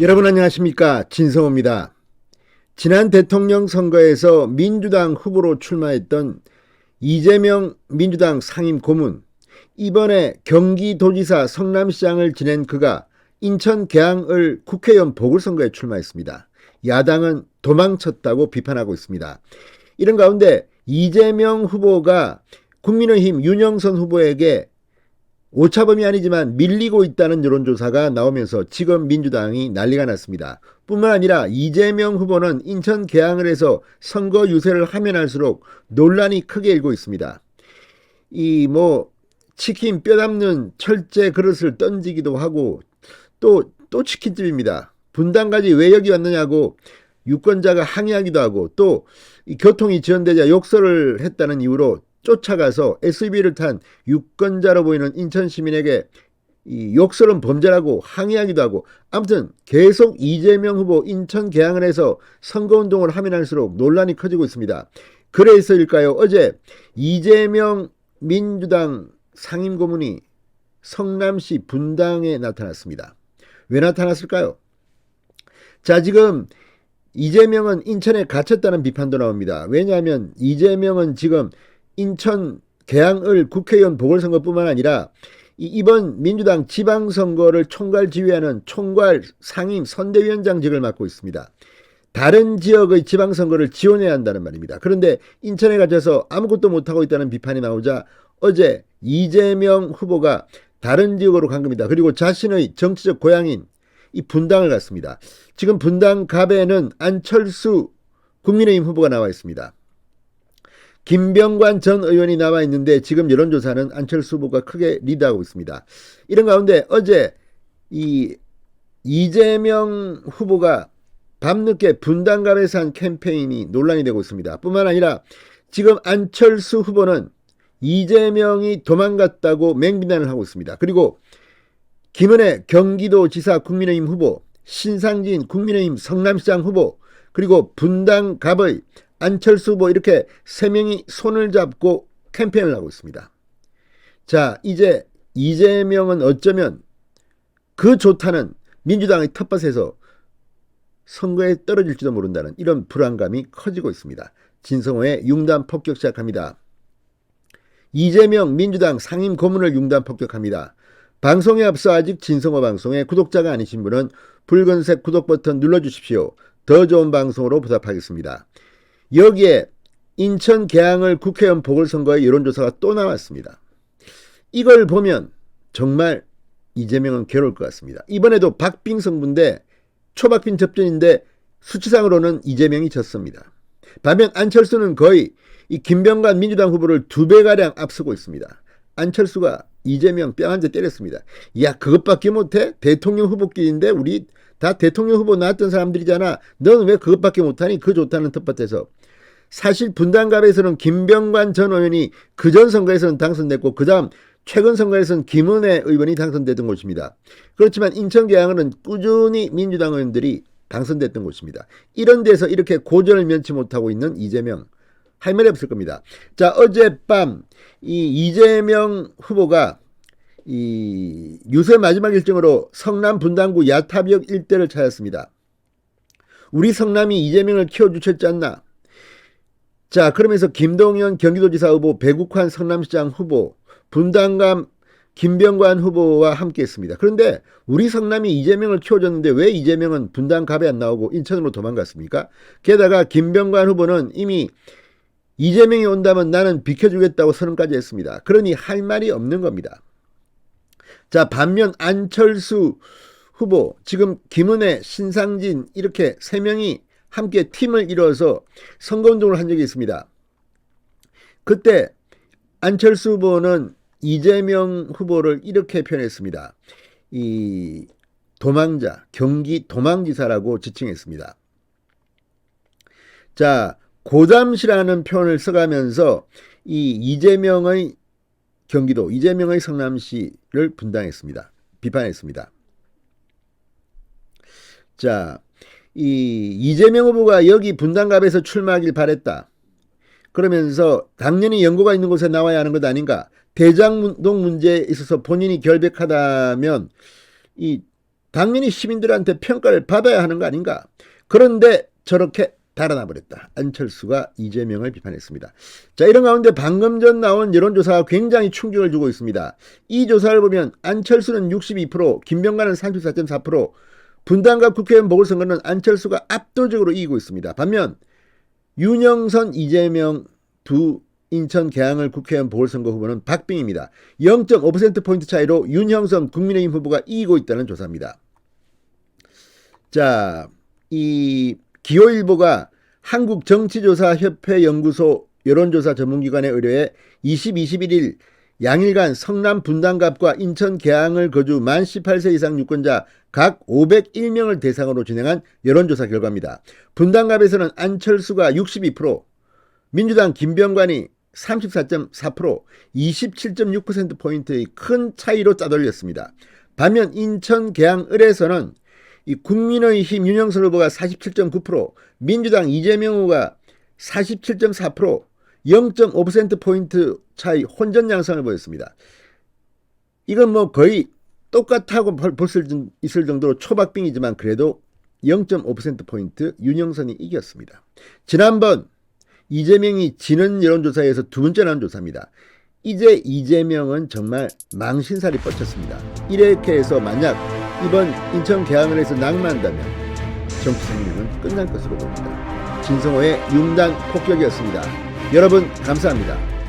여러분 안녕하십니까 진성호입니다. 지난 대통령 선거에서 민주당 후보로 출마했던 이재명 민주당 상임 고문 이번에 경기도지사 성남시장을 지낸 그가 인천 계양을 국회의원 보궐선거에 출마했습니다. 야당은 도망쳤다고 비판하고 있습니다. 이런 가운데 이재명 후보가 국민의힘 윤영선 후보에게 오차범위 아니지만 밀리고 있다는 여론조사가 나오면서 지금 민주당이 난리가 났습니다. 뿐만 아니라 이재명 후보는 인천 계양을 해서 선거 유세를 하면 할수록 논란이 크게 일고 있습니다. 이 뭐 치킨 뼈 담는 철제 그릇을 던지기도 하고 또또 치킨집입니다. 분당까지 왜 여기 왔느냐고 유권자가 항의하기도 하고 또이 교통이 지연되자 욕설을 했다는 이유로 쫓아가서 SUV를 탄 유권자로 보이는 인천 시민에게 이 욕설은 범죄라고 항의하기도 하고 아무튼 계속 이재명 후보 인천 개항을 해서 선거운동을 하면 할수록 논란이 커지고 있습니다. 그래서일까요? 어제 이재명 민주당 상임고문이 성남시 분당에 나타났습니다. 왜 나타났을까요? 자, 지금 이재명은 인천에 갇혔다는 비판도 나옵니다. 왜냐하면 이재명은 지금 인천 계양을 국회의원 보궐선거뿐만 아니라 이번 민주당 지방선거를 총괄 지휘하는 총괄 상임 선대위원장직을 맡고 있습니다. 다른 지역의 지방선거를 지원해야 한다는 말입니다. 그런데 인천에 갇혀서 아무것도 못하고 있다는 비판이 나오자 어제 이재명 후보가 다른 지역으로 간 겁니다. 그리고 자신의 정치적 고향인 이 분당을 갔습니다. 지금 분당 갑에는 안철수 국민의힘 후보가 나와 있습니다. 김병관 전 의원이 나와 있는데 지금 여론조사는 안철수 후보가 크게 리드하고 있습니다. 이런 가운데 어제 이 이재명 후보가 밤늦게 분당갑에서 한 캠페인이 논란이 되고 있습니다. 뿐만 아니라 지금 안철수 후보는 이재명이 도망갔다고 맹비난을 하고 있습니다. 그리고 김은혜 경기도지사 국민의힘 후보, 신상진 국민의힘 성남시장 후보, 그리고 분당갑의 안철수 후보 이렇게 세 명이 손을 잡고 캠페인을 하고 있습니다. 자, 이제 이재명은 어쩌면 그 좋다는 민주당의 텃밭에서 선거에 떨어질지도 모른다는 이런 불안감이 커지고 있습니다. 진성호의 융단 폭격 시작합니다. 이재명 민주당 상임 고문을 융단 폭격합니다. 방송에 앞서 아직 진성호 방송의 구독자가 아니신 분은 붉은색 구독 버튼 눌러주십시오. 더 좋은 방송으로 보답하겠습니다. 여기에 인천 계양을 국회의원 보궐선거의 여론조사가 또 나왔습니다. 이걸 보면 정말 이재명은 괴로울 것 같습니다. 이번에도 박빙 승부인데 초박빙 접전인데 수치상으로는 이재명이 졌습니다. 반면 안철수는 거의 이 김병관 민주당 후보를 두 배가량 앞서고 있습니다. 안철수가 이재명 뺨 한 대 때렸습니다. 야 그것밖에 못해? 대통령 후보끼리인데 우리 다 대통령 후보 나왔던 사람들이잖아. 너는 왜 그것밖에 못하니? 그 좋다는 텃밭에서. 사실 분당갑에서는 김병관 전 의원이 그 전 선거에서는 당선됐고 그 다음 최근 선거에서는 김은혜 의원이 당선됐던 곳입니다. 그렇지만 인천 계양은 꾸준히 민주당 의원들이 당선됐던 곳입니다. 이런 데서 이렇게 고전을 면치 못하고 있는 이재명 할 말이 없을 겁니다. 자 어젯밤 이 이재명 후보가 이 유세 마지막 일정으로 성남 분당구 야탑역 일대를 찾았습니다. 우리 성남이 이재명을 키워주셨지 않나? 자, 그러면서 김동연 경기도지사 후보, 배국환 성남시장 후보, 분당감 김병관 후보와 함께 했습니다. 그런데 우리 성남이 이재명을 키워줬는데 왜 이재명은 분당갑에 안 나오고 인천으로 도망갔습니까? 게다가 김병관 후보는 이미 이재명이 온다면 나는 비켜주겠다고 선언까지 했습니다. 그러니 할 말이 없는 겁니다. 자, 반면 안철수 후보, 지금 김은혜, 신상진 이렇게 세 명이 함께 팀을 이뤄서 선거운동을 한 적이 있습니다. 그때 안철수 후보는 이재명 후보를 이렇게 표현했습니다. 이 도망자, 경기 도망지사라고 지칭했습니다. 자, 고담시라는 표현을 써가면서 이 이재명의 경기도, 이재명의 성남시를 분당했습니다. 비판했습니다. 자, 이 이재명 후보가 여기 분당갑에서 출마하길 바랬다. 그러면서 당연히 연고가 있는 곳에 나와야 하는 것 아닌가. 대장동 문제에 있어서 본인이 결백하다면 이 당연히 시민들한테 평가를 받아야 하는 거 아닌가? 그런데 저렇게 달아나 버렸다. 안철수가 이재명을 비판했습니다. 자, 이런 가운데 방금 전 나온 여론조사가 굉장히 충격을 주고 있습니다. 이 조사를 보면 안철수는 62%, 김병관은 34.4%, 분당갑 국회의원 보궐선거는 안철수가 압도적으로 이기고 있습니다. 반면 윤영선, 이재명 두 인천 계양을 국회의원 보궐선거 후보는 박빙입니다. 0.5%포인트 차이로 윤형선 국민의힘 후보가 이기고 있다는 조사입니다. 자, 이 기호일보가 한국정치조사협회 연구소 여론조사 전문기관에 의뢰해 20, 21일 양일간 성남 분당갑과 인천 계양을 거주 만 18세 이상 유권자 각 501명을 대상으로 진행한 여론조사 결과입니다. 분당갑에서는 안철수가 62%, 민주당 김병관이 34.4%, 27.6%포인트의 큰 차이로 짜돌렸습니다. 반면 인천 계양 을에서는 이 국민의힘 윤영선 후보가 47.9%, 민주당 이재명 후보가 47.4%, 0.5%포인트 차이 혼전 양상을 보였습니다. 이건 뭐 거의 똑같다고 볼 수 있을 정도로 초박빙이지만 그래도 0.5%포인트 윤영선이 이겼습니다. 지난번 이재명이 지는 여론조사에서 두 번째 나온 조사입니다. 이제 이재명은 정말 망신살이 뻗쳤습니다. 이렇게 해서 만약 이번 인천 해서 낙마한다면 정치 생명은 끝날 것으로 보입니다. 진성호의 융단 폭격이었습니다. 여러분 감사합니다.